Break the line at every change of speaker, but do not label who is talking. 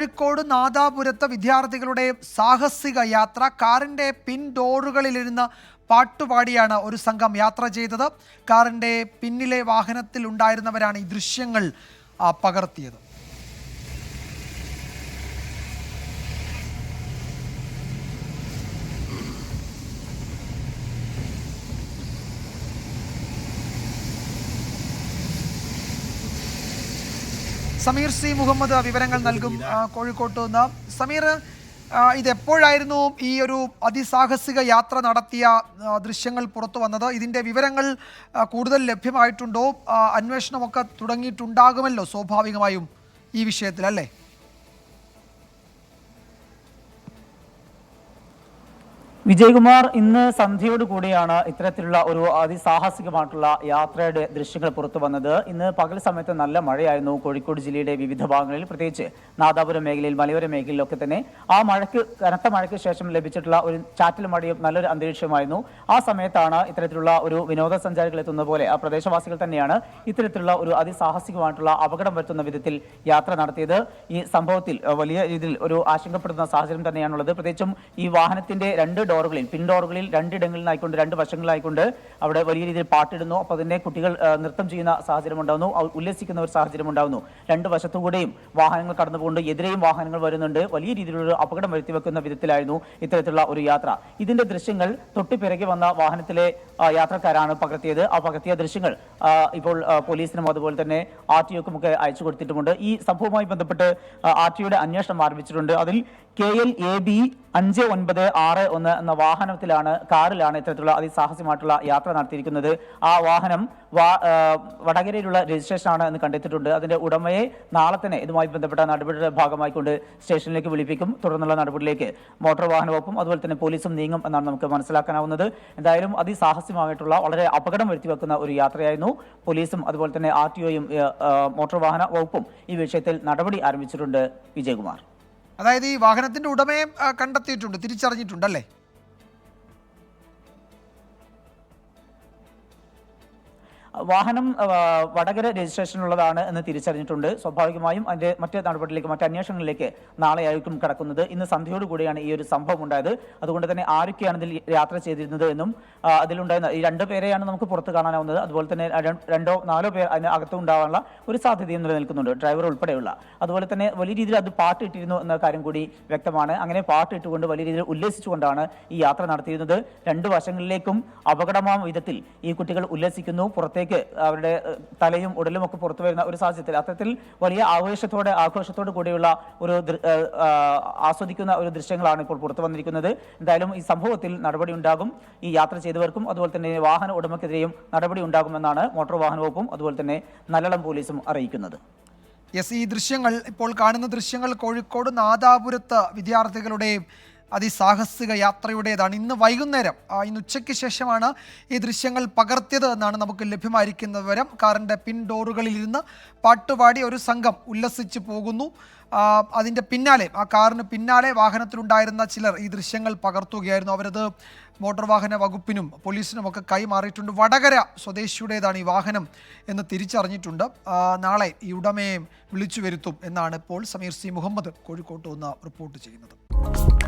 കോഴിക്കോട് നാദാപുരത്തെ വിദ്യാർത്ഥികളുടെ സാഹസിക യാത്ര കാറിന്റെ പിൻ ഡോറുകളിലിരുന്ന് പാട്ടുപാടിയാണ് ഒരു സംഘം യാത്ര ചെയ്തത്. കാറിന്റെ പിന്നിലെ വാഹനത്തിൽ ഉണ്ടായിരുന്നവരാണ് ഈ ദൃശ്യങ്ങൾ പകർത്തിയത്. സമീർ സി മുഹമ്മദ് വിവരങ്ങൾ നൽകും കോഴിക്കോട്ട് നിന്ന്. സമീർ ഇത് എപ്പോഴായിരുന്നു ഈ ഒരു അതിസാഹസിക യാത്ര നടത്തിയ ദൃശ്യങ്ങൾ പുറത്തു വന്നത്? ഇതിന്റെ വിവരങ്ങൾ കൂടുതൽ ലഭ്യമായിട്ടുണ്ടോ? അന്വേഷണമൊക്കെ തുടങ്ങിയിട്ടുണ്ടാകുമല്ലോ സ്വാഭാവികമായും ഈ വിഷയത്തിൽ അല്ലേ
വിജയകുമാർ ഇന്ന് സന്ധ്യയോട് കൂടിയാണ് ഇത്തരത്തിലുള്ള ഒരു അതിസാഹസികമായിട്ടുള്ള യാത്രയുടെ ദൃശ്യങ്ങൾ പുറത്തു വന്നത്. ഇന്ന് പകൽ സമയത്ത് നല്ല മഴയായിരുന്നു. കോഴിക്കോട് ജില്ലയുടെ വിവിധ ഭാഗങ്ങളിൽ പ്രത്യേകിച്ച് നാദാപുരം മേഖലയിൽ മലയോര മേഖലയിലൊക്കെ തന്നെ ആ മഴയ്ക്ക് കനത്ത മഴയ്ക്ക് ശേഷം ലഭിച്ചിട്ടുള്ള ഒരു ചാറ്റൽ മഴയും നല്ലൊരു അന്തരീക്ഷമായിരുന്നു ആ സമയത്താണ് ഇത്തരത്തിലുള്ള ഒരു വിനോദസഞ്ചാരികൾ എത്തുന്ന പോലെ ആ പ്രദേശവാസികൾ തന്നെയാണ് ഇത്തരത്തിലുള്ള ഒരു അതിസാഹസികമായിട്ടുള്ള അപകടം വരുത്തുന്ന വിധത്തിൽ യാത്ര നടത്തിയത്. ഈ സംഭവത്തിൽ വലിയ രീതിയിൽ ഒരു ആശങ്കപ്പെടുന്ന സാഹചര്യം തന്നെയാണുള്ളത്. പ്രത്യേകിച്ചും ഈ വാഹനത്തിന്റെ രണ്ട് ഡോറുകളിൽ പിൻ ഡോറുകളിൽ രണ്ടിടങ്ങളിലായിക്കൊണ്ട് രണ്ട് വശങ്ങളിലായിക്കൊണ്ട് അവിടെ വലിയ രീതിയിൽ പാട്ടിടുന്നു. അപ്പോൾ അതിനെ കുട്ടികൾ നൃത്തം ചെയ്യുന്ന സാഹചര്യം ഉണ്ടാകുന്നു ഉല്ലസിക്കുന്ന ഒരു സാഹചര്യം ഉണ്ടാകുന്നു രണ്ട് വശത്തുകൂടെയും വാഹനങ്ങൾ കടന്നുപോകൊണ്ട് എതിരെയും വാഹനങ്ങൾ വരുന്നുണ്ട്. വലിയ രീതിയിലുള്ള അപകടം വരുത്തി വെക്കുന്ന വിധത്തിലായിരുന്നു ഇത്തരത്തിലുള്ള ഒരു യാത്ര. ഇതിന്റെ ദൃശ്യങ്ങൾ തൊട്ടു പിറകെ വന്ന വാഹനത്തിലെ യാത്രക്കാരാണ് പകർത്തിയത്. ആ പകർത്തിയ ദൃശ്യങ്ങൾ ഇപ്പോൾ പോലീസിനും അതുപോലെ തന്നെ ആർ ടി ഒക്കും ഒക്കെ അയച്ചു കൊടുത്തിട്ടുമുണ്ട്. ഈ സംഭവവുമായി ബന്ധപ്പെട്ട് ആർ ടി ഒയുടെ അന്വേഷണം ആരംഭിച്ചിട്ടുണ്ട്. അതിൽ കെ എൽ എ ബി അഞ്ച് ഒൻപത് ആറ് ഒന്ന് എന്ന വാഹനത്തിലാണ് കാറിലാണ് ഇത്തരത്തിലുള്ള അതിസാഹസ്യമായിട്ടുള്ള യാത്ര നടത്തിയിരിക്കുന്നത്. ആ വാഹനം വടകരയിലുള്ള രജിസ്ട്രേഷൻ ആണ് എന്ന് കണ്ടെത്തിയിട്ടുണ്ട്. അതിന്റെ ഉടമയെ നാളെ തന്നെ ഇതുമായി ബന്ധപ്പെട്ട നടപടിയുടെ ഭാഗമായിക്കൊണ്ട് സ്റ്റേഷനിലേക്ക് വിളിപ്പിക്കും. തുടർന്നുള്ള നടപടിയിലേക്ക് മോട്ടോർ വാഹന വകുപ്പും അതുപോലെ തന്നെ പോലീസും നീങ്ങും എന്നാണ് നമുക്ക് മനസ്സിലാക്കാനാവുന്നത്. എന്തായാലും അതിസാഹസ്യമായിട്ടുള്ള വളരെ അപകടം വരുത്തി വെക്കുന്ന ഒരു യാത്രയായിരുന്നു. പോലീസും അതുപോലെ തന്നെ ആർ ടി ഒയും മോട്ടോർ വാഹന വകുപ്പും ഈ വിഷയത്തിൽ നടപടി ആരംഭിച്ചിട്ടുണ്ട്. വിജയകുമാർ.
അതായത് ഈ വാഹനത്തിന്റെ ഉടമയെ കണ്ടെത്തിയിട്ടുണ്ട് തിരിച്ചറിഞ്ഞിട്ടുണ്ടല്ലേ
വാഹനം വടകര രജിസ്ട്രേഷനുള്ളതാണ് എന്ന് തിരിച്ചറിഞ്ഞിട്ടുണ്ട്. സ്വാഭാവികമായും അതിന്റെ മറ്റ് നടപടിയിലേക്ക് മറ്റ് അന്വേഷണങ്ങളിലേക്ക് നാളെയായിരിക്കും കടക്കുന്നത്. ഇന്ന് സന്ധ്യയോടുകൂടിയാണ് ഈ ഒരു സംഭവം ഉണ്ടായത്. അതുകൊണ്ട് തന്നെ ആരൊക്കെയാണ് ഇതിൽ യാത്ര ചെയ്തിരുന്നത് എന്നും അതിലുണ്ടായിരുന്ന ഈ രണ്ടു പേരെയാണ് നമുക്ക് പുറത്ത് കാണാനാവുന്നത്. അതുപോലെ തന്നെ രണ്ടോ നാലോ പേർ അതിന് അകത്ത് ഉണ്ടാവാനുള്ള ഒരു സാധ്യതയും നിലനിൽക്കുന്നുണ്ട് ഡ്രൈവർ ഉൾപ്പെടെയുള്ള. അതുപോലെ തന്നെ വലിയ രീതിയിൽ അത് പാട്ടിട്ടിരുന്നു എന്ന കാര്യം കൂടി വ്യക്തമാണ്. അങ്ങനെ പാട്ടിട്ടുകൊണ്ട് വലിയ രീതിയിൽ ഉല്ലസിച്ചുകൊണ്ടാണ് ഈ യാത്ര നടത്തിയിരുന്നത്. രണ്ട് വശങ്ങളിലേക്കും അപകടമാം വിധത്തിൽ ഈ കുട്ടികൾ ഉല്ലസിക്കുന്നു. പുറത്തേക്ക് അവരുടെ തലയും ഉടലും ഒക്കെ പുറത്തു വരുന്ന ഒരു സാഹചര്യത്തിൽ അത്തരത്തിൽ വലിയ ആവേശത്തോടെ ആഘോഷത്തോട് കൂടിയുള്ള ഒരു ആസ്വദിക്കുന്ന ഒരു ദൃശ്യങ്ങളാണ് ഇപ്പോൾ പുറത്തു വന്നിരിക്കുന്നത്. എന്തായാലും ഈ സംഭവത്തിൽ നടപടി ഉണ്ടാകും. ഈ യാത്ര ചെയ്തവർക്കും അതുപോലെ തന്നെ വാഹന ഉടമക്കെതിരെയും നടപടി ഉണ്ടാകുമെന്നാണ് മോട്ടോർ വാഹന വകുപ്പും അതുപോലെ തന്നെ നല്ലളം പോലീസും അറിയിക്കുന്നത്.
യെസ് ഈ ദൃശ്യങ്ങൾ ഇപ്പോൾ കാണുന്ന ദൃശ്യങ്ങൾ കോഴിക്കോട് നാദാപുരത്ത് വിദ്യാർത്ഥികളുടെ അതിസാഹസിക യാത്രയുടേതാണ്. ഇന്ന് വൈകുന്നേരം ഇന്ന് ഉച്ചയ്ക്ക് ശേഷമാണ് ഈ ദൃശ്യങ്ങൾ പകർത്തിയത് എന്നാണ് നമുക്ക് ലഭ്യമായിരിക്കുന്ന വിവരം. കാറിന്റെ പിൻ ഡോറുകളിൽ ഇരുന്ന് പാട്ടുപാടി ഒരു സംഘം ഉല്ലസിച്ച് പോകുന്നു. അതിന്റെ പിന്നാലെ ആ കാറിന് പിന്നാലെ വാഹനത്തിലുണ്ടായിരുന്ന ചിലർ ഈ ദൃശ്യങ്ങൾ പകർത്തുകയായിരുന്നു. അവരത് മോട്ടോർ വാഹന വകുപ്പിനും പോലീസിനും ഒക്കെ കൈമാറിയിട്ടുണ്ട്. വടകര സ്വദേശിയുടേതാണ് ഈ വാഹനം എന്ന് തിരിച്ചറിഞ്ഞിട്ടുണ്ട്. നാളെ ഈ ഉടമയെ വിളിച്ചു വരുത്തും എന്നാണ് ഇപ്പോൾ സമീർ സി മുഹമ്മദ് കോഴിക്കോട്ട് നിന്ന് റിപ്പോർട്ട് ചെയ്യുന്നത്.